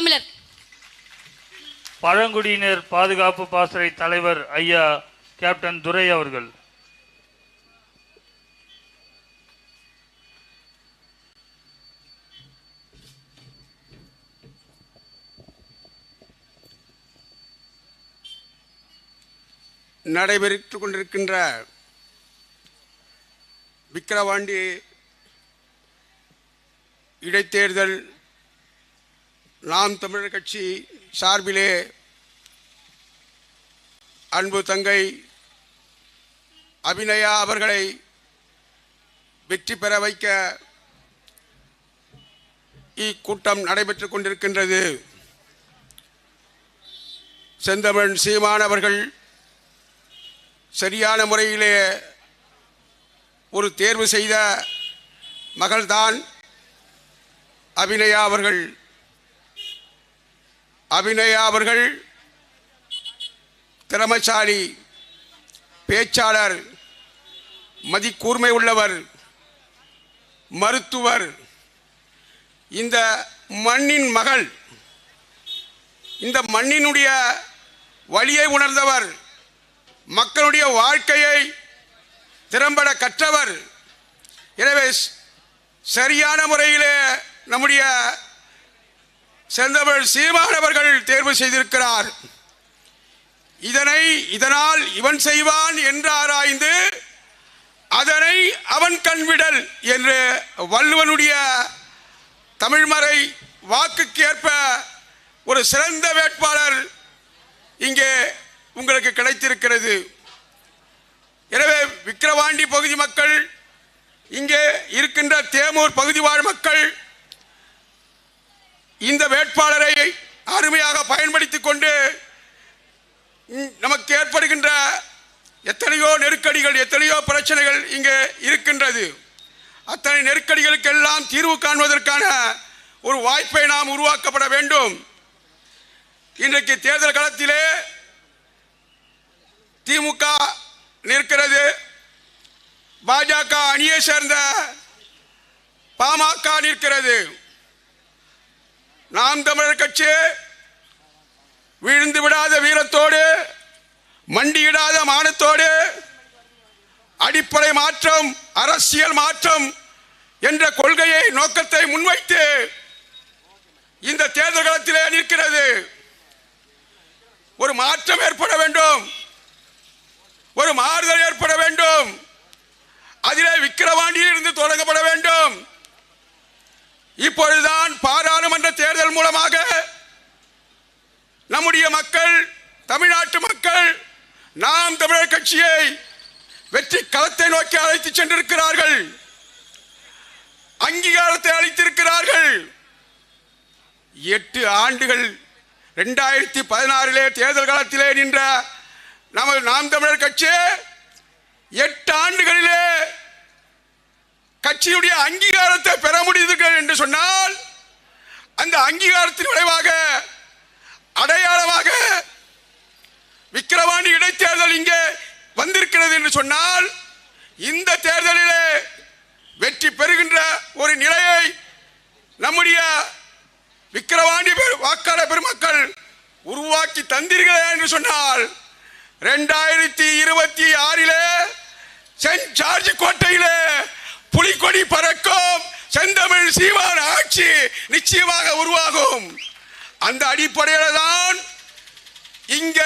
தமிழர். பழங்குடியினர் பாதுகாப்பு பாசறை தலைவர் ஐயா கேப்டன் துரை அவர்கள். நடைபெற்று கொண்டிருக்கின்ற விக்கிரவாண்டி இடைத்தேர்தல் நாம் தமிழர் கட்சி சார்பிலே அன்பு தங்கை அபிநயா அவர்களை வெற்றி பெற வைக்க இக்கூட்டம் நடைபெற்றுக் கொண்டிருக்கின்றது. செந்தமிழ் சீமான் அவர்கள் சரியான முறையிலே ஒரு தேர்வு செய்த மகள்தான் அபிநயா அவர்கள். அபிநயா அவர்கள் திறமைசாலி பேச்சாளர் மதிக்கூர்மை உள்ளவர் மருத்துவர் இந்த மண்ணின் மகள் இந்த மண்ணினுடைய வழியை உணர்ந்தவர் மக்களுடைய வாழ்க்கையை திறம்பட கற்றவர். எனவே சரியான முறையிலே நம்முடைய செந்தமிழ் சீமானவர்கள் தேர்வு செய்திருக்கிறார். இதனை இதனால் இவன் செய்வான் என்று ஆராய்ந்து அதனை அவன் கண்விடல் என்று வள்ளுவனுடைய தமிழ்மறை வாக்குக்கு ஏற்ப ஒரு சிறந்த வேட்பாளர் இங்கே உங்களுக்கு கிடைத்திருக்கிறது. எனவே விக்கிரவாண்டி பகுதி மக்கள் இங்கே இருக்கின்ற தேமூர் பகுதி வாழ் மக்கள் இந்த வேட்பாளரை அருமையாக பயன்படுத்திக் கொண்டு நமக்கு ஏற்படுகின்ற எத்தனையோ நெருக்கடிகள் எத்தனையோ பிரச்சனைகள் இங்கே இருக்கின்றது. அத்தனை நெருக்கடிகளுக்கெல்லாம் தீர்வு காண்பதற்கான ஒரு வாய்ப்பை நாம் உருவாக்கப்பட வேண்டும். இன்றைக்கு தேர்தல் களத்திலே திமுக நிற்கிறது. பாஜக அணியை சேர்ந்த பாமக நிற்கிறது. நாம் தமிழர் கட்சி வீழ்ந்து விடாத வீரத்தோடு மண்டியிடாத மானத்தோடு அடிப்படை மாற்றம் அரசியல் மாற்றம் என்ற கொள்கையை நோக்கத்தை முன்வைத்து இந்த தேர்தல் களத்திலே நிற்கிறது. ஒரு மாற்றம் ஏற்பட வேண்டும் ஒரு மாறுதல் ஏற்பட வேண்டும் அதிலே விக்கிரவாண்டியில் இருந்து தொடங்கப்பட வேண்டும் இப்பொழுதுதான் பாராளுமன்ற தேர்தல் மூலமாக நம்முடைய மக்கள் தமிழ்நாட்டு மக்கள் நாம் தமிழர் கட்சியை வெற்றி களத்தை நோக்கி அழைத்து சென்றிருக்கிறார்கள். அங்கீகாரத்தை அளித்திருக்கிறார்கள். எட்டு ஆண்டுகள் ரெண்டாயிரத்தி பதினாறிலே தேர்தல் காலத்திலே நின்ற நமது நாம் தமிழர் கட்சி எட்டு ஆண்டுகளிலே கட்சியுடைய அங்கீகாரத்தை பெற முடியுது என்று சொன்னால் அந்த அங்கீகாரத்தின் விளைவாக அடையாளமாக விக்கிரவாண்டி இடைத்தேர்தல் இங்கே வந்திருக்கிறது என்று சொன்னால் இந்த தேர்தலிலே வெற்றி பெறுகின்ற ஒரு நிலையை நம்முடைய விக்கிரவாண்டி பெரு- வாக்காளர் பெருமக்கள் உருவாக்கி தந்தீர்களே என்று சொன்னால் ரெண்டாயிரத்தி இருபத்தி ஆறிலே சென்ட் ஜார்ஜ் கோட்டையிலே புலிக்கொடி பறக்கும் செந்தமிழ் சீமான் ஆட்சி நிச்சயமாக உருவாகும். அந்த அடிப்படையில் தான் இங்க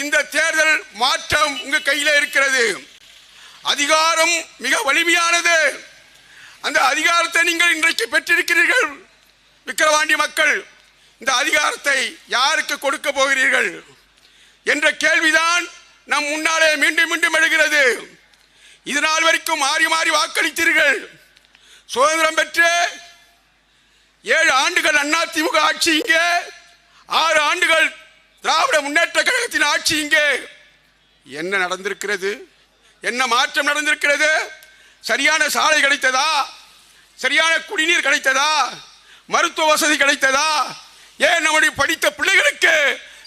இந்த தேர்தல் மாற்றம் உங்க கையில் இருக்கிறது. அதிகாரம் மிக வலிமையானது. அந்த அதிகாரத்தை நீங்கள் இன்றைக்கு பெற்றிருக்கிறீர்கள் விக்கிரவாண்டி மக்கள். இந்த அதிகாரத்தை யாருக்கு கொடுக்க போகிறீர்கள்? என்ற கேள்விதான் நம் முன்னாலே மீண்டும் மீண்டும் எழுகிறது. இது நாள் வரைக்கும் மாறி மாறி வாக்களித்தீர்கள். சுதந்திரம் பெற்று ஏழு ஆண்டுகள் அதிமுக ஆட்சி இங்கே ஆறு ஆண்டுகள் திராவிட முன்னேற்ற கழகத்தின் ஆட்சி இங்கே. என்ன நடந்திருக்கிறது? என்ன மாற்றம் நடந்திருக்கிறது? சரியான சாலை கிடைத்ததா? சரியான குடிநீர் கிடைத்ததா? மருத்துவ வசதி கிடைத்ததா? ஏன் நம்முடைய படித்த பிள்ளைகளுக்கு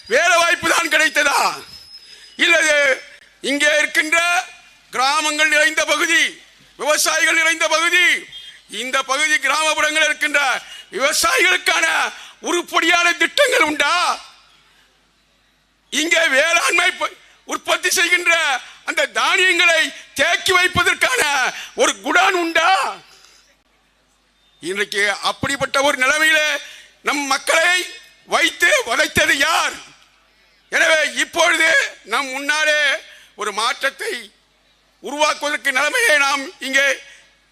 வேலை வாய்ப்பு தான் கிடைத்ததா? இல்லது இங்கே இருக்கின்ற கிராமங்கள் நிறைந்த பகுதி விவசாயிகள் நிறைந்த பகுதி இந்த பகுதி கிராமப்புறங்கள் இருக்கின்ற விவசாயிகளுக்கான உருப்படியான திட்டங்கள் உண்டா? இங்கே வேளாண்மை உற்பத்தி செய்கின்ற அந்த தானியங்களை தேக்கி வைப்பதற்கான ஒரு குடான் உண்டா? இன்றைக்கு அப்படிப்பட்ட ஒரு நிலைமையில நம் மக்களை வைத்து வதைத்தது யார்? எனவே இப்பொழுது நம் முன்னாலே ஒரு மாற்றத்தை உருவாக்குவதற்கு நிலைமையை நாம் இங்கே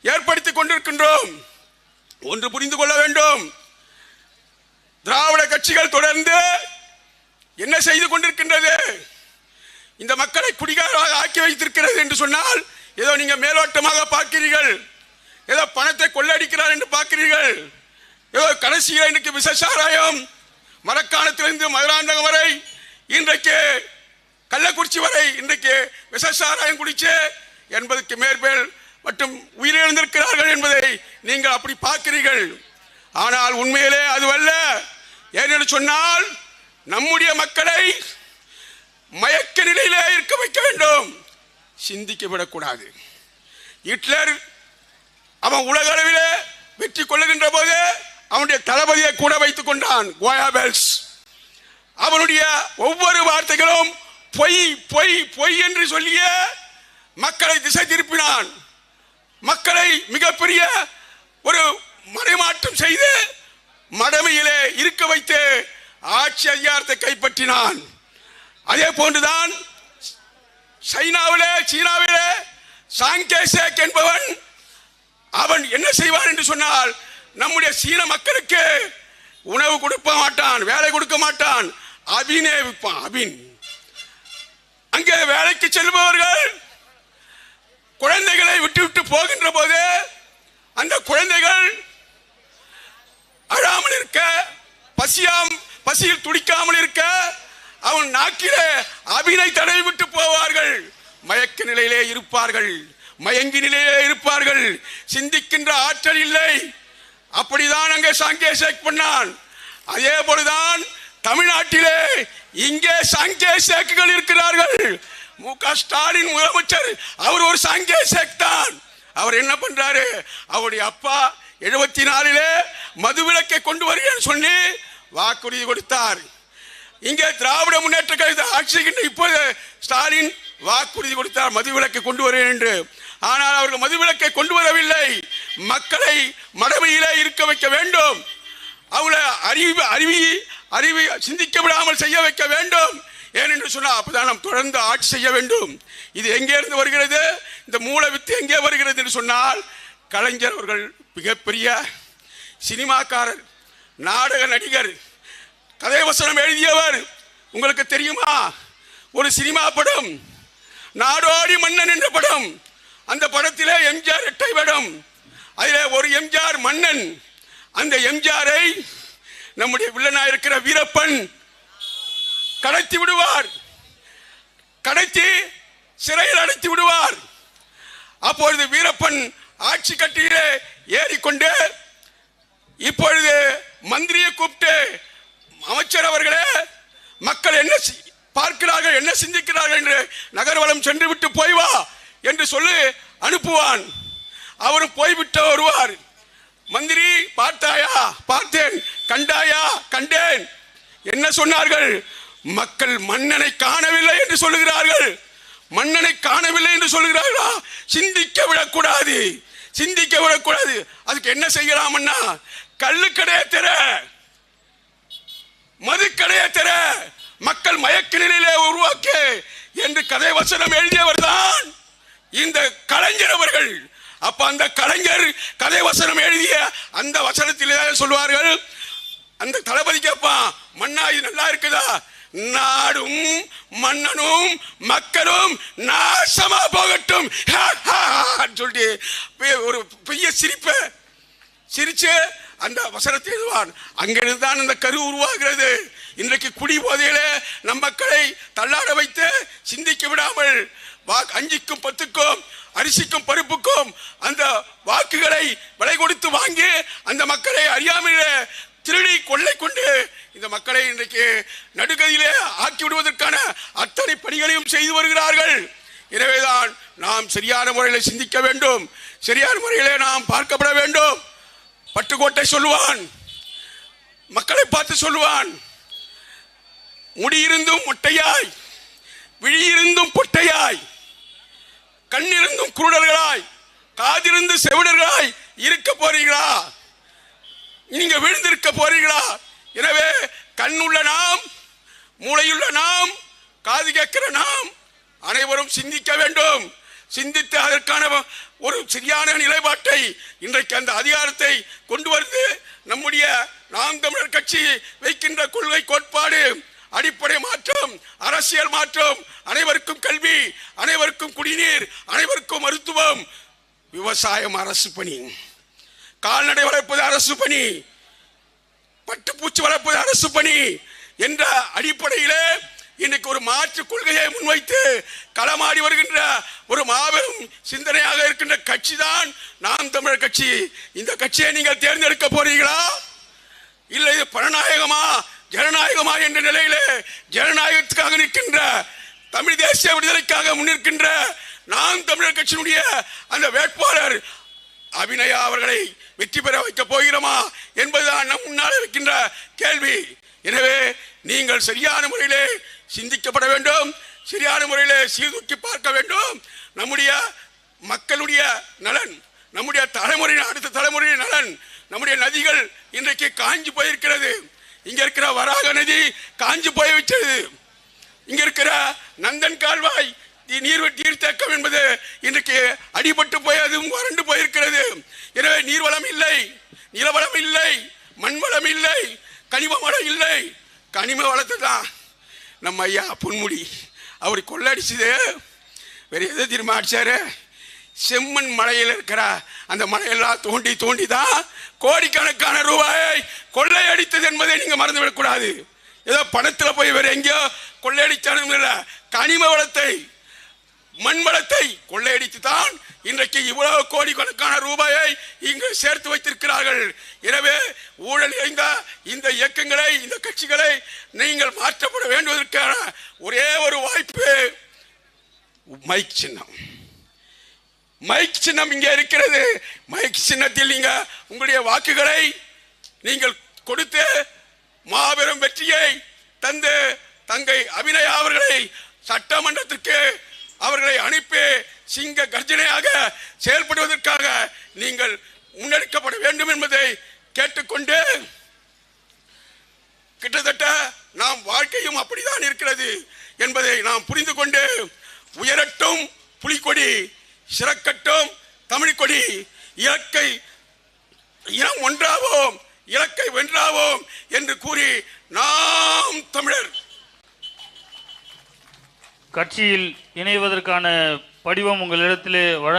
ஏற்படுத்தி கொண்டிருக்கின்றோம். ஒன்று புரிந்து கொள்ள வேண்டும். திராவிட கட்சிகள் தொடர்ந்து என்ன செய்து கொண்டிருக்கின்றது? இந்த மக்களை குடிகாரமாக ஆக்கி வைத்திருக்கிறது என்று சொன்னால் ஏதோ நீங்க மேலோட்டமாக பார்க்கிறீர்கள். ஏதோ பணத்தை கொள்ளடிக்கிறார் என்று பார்க்கிறீர்கள். ஏதோ கடைசியில் இன்றைக்கு விசசாராயம் மரக்காணத்திலிருந்து மதுராந்தகம் வரை இன்றைக்கு கள்ளக்குறிச்சி வரை இன்றைக்கு விசசாராயம் குடிச்சு என்பதற்கு மேற்பேல் மற்றும் உயிரிழந்திருக்கிறார்கள் என்பதை நீங்கள் அப்படி பார்க்கிறீர்கள். ஆனால் உண்மையிலே அதுவல்ல. ஏனென்று சொன்னால் நம்முடைய மக்களை மயக்க நிலையிலே இருக்க வைக்க வேண்டும். சிந்திக்க விடக்கூடாது ஹிட்லர் அவன் உலக அளவிலே வெற்றி கொள்ளுகின்ற போது அவனுடைய தளபதியை கூட வைத்துக் கொண்டான் கோயாபெல்ஸ் அவனுடைய ஒவ்வொரு வார்த்தைகளும் பொய் பொய் பொய் என்று சொல்லிய மக்களை திசை திருப்பினான். மக்களை மிகப்பெரிய ஒரு மறைமாற்றம் செய்து மடமையிலே இருக்க வைத்து ஆட்சி அதிகாரத்தை கைப்பற்றினான். அதே போன்றுதான் சைனாவிலே சீனாவிலே சாங்கே சேக் என்பவன் அவன் என்ன செய்வான் என்று சொன்னால் நம்முடைய சீன மக்களுக்கு உணவு கொடுக்க மாட்டான் வேலை கொடுக்க மாட்டான் அபினே விற்பான் அபின். அங்கே வேலைக்கு செல்பவர்கள் குழந்தைகளை விட்டு விட்டு போகின்ற போது அந்த குழந்தைகள் அழாமல் இருக்க பசியாம் பசியில் துடிக்காமல் இருக்க அவன் நாக்கிலே அபினை தடவி விட்டு போவார்கள். மயக்க நிலையிலே இருப்பார்கள். மயங்கி நிலையிலே இருப்பார்கள். சிந்திக்கின்ற ஆற்றல் இல்லை. அப்படிதான் அங்கே சாங்கே சேக் பண்ணான். அதே போலதான் தமிழ்நாட்டிலே இங்கே சாங்கே சேக்குகள் இருக்கிறார்கள். மு க ஸ்டாலின் முதலமைச்சர் அவர் ஒரு சாங்கே சேக் தான். அவர் என்ன பண்றாரு? அவருடைய அப்பா எழுபத்தி நாலிலே மதுவிலக்கை கொண்டு வருகிறேன்னு சொல்லி வாக்குறுதி கொடுத்தார். இங்கே திராவிட முன்னேற்ற கழக ஆட்சிக்கு இப்போது ஸ்டாலின் வாக்குறுதி கொடுத்தார் மதுவிலக்கை கொண்டு வருவேன் என்று. ஆனால் அவர்கள் மதுவிலக்கை கொண்டு வரவில்லை. மக்களை மடமையிலே இருக்க வைக்க வேண்டும். அவளை அறிவு அறிவி அறிவி சிந்திக்க விடாமல் செய்ய வைக்க வேண்டும். ஏனென்று சொன்னால் அப்பதான் நாம் தொடர்ந்து ஆட்சி செய்ய வேண்டும். இது எங்கே இருந்து வருகிறது? இந்த மூல வித்து எங்கே வருகிறது என்று சொன்னால் கலைஞர் அவர்கள் மிகப்பெரிய சினிமாக்காரர். நாடக நடிகர் கதைவசனம் எழுதியவர். உங்களுக்கு தெரியுமா? ஒரு சினிமா படம். நாடோடி மன்னன் என்ற படம். அந்த படத்திலே எம்ஜிஆர் எட்டை படம் அதில் ஒரு எம்ஜிஆர் மன்னன். அந்த எம்ஜிஆரை நம்முடைய வில்லனாக இருக்கிற வீரப்பன் கடத்தி விடுவார். கடத்தி சிறையில் அடைத்து விடுவார். அப்பொழுது வீரப்பன் ஆட்சி கட்டியிலே ஏறிக்கொண்டு இப்பொழுது மந்திரியை கூப்பிட்டு அமைச்சர் அவர்களே மக்கள் என்ன சி- பார்க்கிறார்கள் என்ன சிந்திக்கிறார்கள் என்று நகர்வலம் சென்று விட்டு போய் வா என்று சொல்லி அனுப்புவான். அவரும் போய்விட்டு வருவார் மந்திரி பார்த்தாயா? பார்த்தேன். கண்டாயா? கண்டேன். என்ன சொன்னார்கள்? மக்கள் மன்னனை காணவில்லை என்று சொல்லுகிறார்கள். மன்னனை காணவில்லை என்று சொல்லுகிறார்களா? சிந்திக்க விடக்கூடாது. சிந்திக்க விடக்கூடாது. அதுக்கு என்ன செய்யலாம்னா கள்ளுக்கடையை திற. மதுக்கடையை தெர மக்கள் மயக்க நிலையிலே உருவாக்கு என்று கதை வசனம் எழுதியவர் தான் இந்த கலைஞர் அவர்கள். அப்ப அந்த கலைஞர் கதை வசனம் எழுதிய அந்த வசனத்திலே சொல்வார்கள். அந்த தளபதி கேட்பான் மன்னா இது நல்லா இருக்குதா? நாடும் மன்னனும் மக்களும் நாசமா போகட்டும். சொல்லிட்டு ஒரு பெரிய சிரிப்பை சிரிச்சு அந்த வசனத்தை எழுதுவான். அங்கிருந்து தான் அந்த கரு உருவாகிறது. இன்றைக்கு குடி போதையிலே நம் மக்களை தள்ளாட வைத்து சிந்திக்க விடாமல் வா- அஞ்சுக்கும் பத்துக்கும் அரிசிக்கும் பருப்புக்கும் அந்த வாக்குகளை விலை கொடுத்து வாங்கி அந்த மக்களை அறியாமையிலே திருடி கொள்ளை கொண்டு இந்த மக்களை இன்றைக்கு நடுகதியிலே ஆக்கி விடுவதற்கான அத்தனை பணிகளையும் செய்து வருகிறார்கள். எனவேதான் நாம் சரியான முறையில் சிந்திக்க வேண்டும். சரியான முறையிலே நாம் பார்க்கப்பட வேண்டும். பட்டுக்கோட்டை சொல்லுவான். மக்களை பார்த்து சொல்லுவான். முடியிருந்தும் முட்டையாய் விழியிருந்தும் பொட்டையாய் கண்ணிருந்தும் குருடர்களாய் காதிருந்து செவிடர்களாய் இருக்க போறீங்களா நீங்க விழுந்திருக்க போறீங்களா எனவே கண்ணுள்ள நாம் மூளையுள்ள நாம் காது கேட்கிற நாம் அனைவரும் சிந்திக்க வேண்டும். சிந்தித்து அதற்கான ஒரு சரியான நிலைப்பாட்டை இன்றைக்கு அந்த அதிகாரத்தை கொண்டு வருது. நம்முடைய நாம் தமிழர் கட்சி வைக்கின்ற கொள்கை கோட்பாடு அடிப்படை மாற்றம் அரசியல் மாற்றம் அனைவருக்கும் கல்வி அனைவருக்கும் குடிநீர் அனைவருக்கும் மருத்துவம் விவசாயம் அரசு பணி கால்நடை வளர்ப்பது அரசு பணி பட்டுப்பூச்சி வளர்ப்பது அரசு பணி என்ற அடிப்படையிலே இன்னைக்கு ஒரு மாற்று கொள்கையை முன்வைத்து களமாடி வருகின்ற ஒரு மாபெரும் சிந்தனையாக இருக்கின்ற கட்சி தான் நாம் தமிழர் கட்சி. இந்த கட்சியை நீங்கள் தேர்ந்தெடுக்க போறீங்களா இல்லை இது பணநாயகமா ஜனநாயகமா என்ற நிலையிலே ஜனநாயகத்துக்காக நிற்கின்ற தமிழ் தேசிய விடுதலைக்காக முன்னிற்கின்ற நாம் தமிழர் கட்சியினுடைய அந்த வேட்பாளர் அபிநயா அவர்களை வெற்றி பெற வைக்கப் போகிறோமா என்பதுதான் நம் முன்னால் இருக்கின்ற கேள்வி. எனவே நீங்கள் சரியான முறையிலே சிந்திக்கப்பட வேண்டும் சரியான முறையிலே சீர்தூக்கி பார்க்க வேண்டும். நம்முடைய மக்களுடைய நலன் நம்முடைய தலைமுறையின் அடுத்த தலைமுறையின் நலன் நம்முடைய நதிகள் இன்றைக்கு காஞ்சி போயிருக்கிறது. இங்கே இருக்கிற வராக நதி காஞ்சி போய் வச்சது இங்கே இருக்கிற நந்தன் கால்வாய் தி- நீர் நீர்த்தேக்கம் என்பது இன்றைக்கு அடிபட்டு போய் அதுவும் வறண்டு போயிருக்கிறது. எனவே நீர்வளம் இல்லை நிலவளம் இல்லை மண்வளம் இல்லை கனிம வளம் இல்லை. கனிம வளத்தை தான் நம்ம ஐயா பொன்முடி அவர் கொள்ளடிச்சது. வேறு எதை திரும்ப அடிச்சார்? செம்மண் மலையில் இருக்கிற அந்த மலையெல்லாம் தோண்டி தோண்டி தான் கோடிக்கணக்கான ரூபாயை கொள்ளையடித்தது என்பதை நீங்கள் மறந்துவிடக்கூடாது. ஏதோ பணத்தில் போய் வேறு எங்கேயோ கொள்ளையடிச்சானு இல்லை கனிம வளத்தை மண்வளத்தை கொள்ளையடித்துதான் கொள்ளையடித்து தான் இன்றைக்கு இவ்வளவு கோடிக்கணக்கான ரூபாயை இங்கு சேர்த்து வைத்திருக்கிறார்கள். எனவே ஊழல் இணைந்த இந்த இயக்கங்களை இந்த கட்சிகளை நீங்கள் மாற்றப்பட வேண்டுவதற்கான ஒரே ஒரு வாய்ப்பு மைக் சின்னம். மைக் சின்னம் இங்கே இருக்கிறது. மைக் சின்னத்தில் நீங்கள் உங்களுடைய வாக்குகளை நீங்கள் கொடுத்து மாபெரும் வெற்றியை தந்து தங்கை அபிநயா அவர்களை சட்டமன்றத்திற்கு அவர்களை அனுப்பி சிங்க கர்ஜனையாக செயல்படுவதற்காக நீங்கள் முன்னெடுக்கப்பட வேண்டும் என்பதை கேட்டுக்கொண்டு கிட்டத்தட்ட நாம் வாழ்க்கையும் அப்படிதான் இருக்கிறது என்பதை நாம் புரிந்து கொண்டு உயரட்டும் புலிக்கொடி சிறக்கட்டும் தமிழ்கொடி இலக்கை இனம் ஒன்றாவோம் இலக்கை வென்றாவோம் என்று கூறி நாம் தமிழர். கட்சியில் இணைவதற்கான படிவம் உங்களிடத்திலே வழ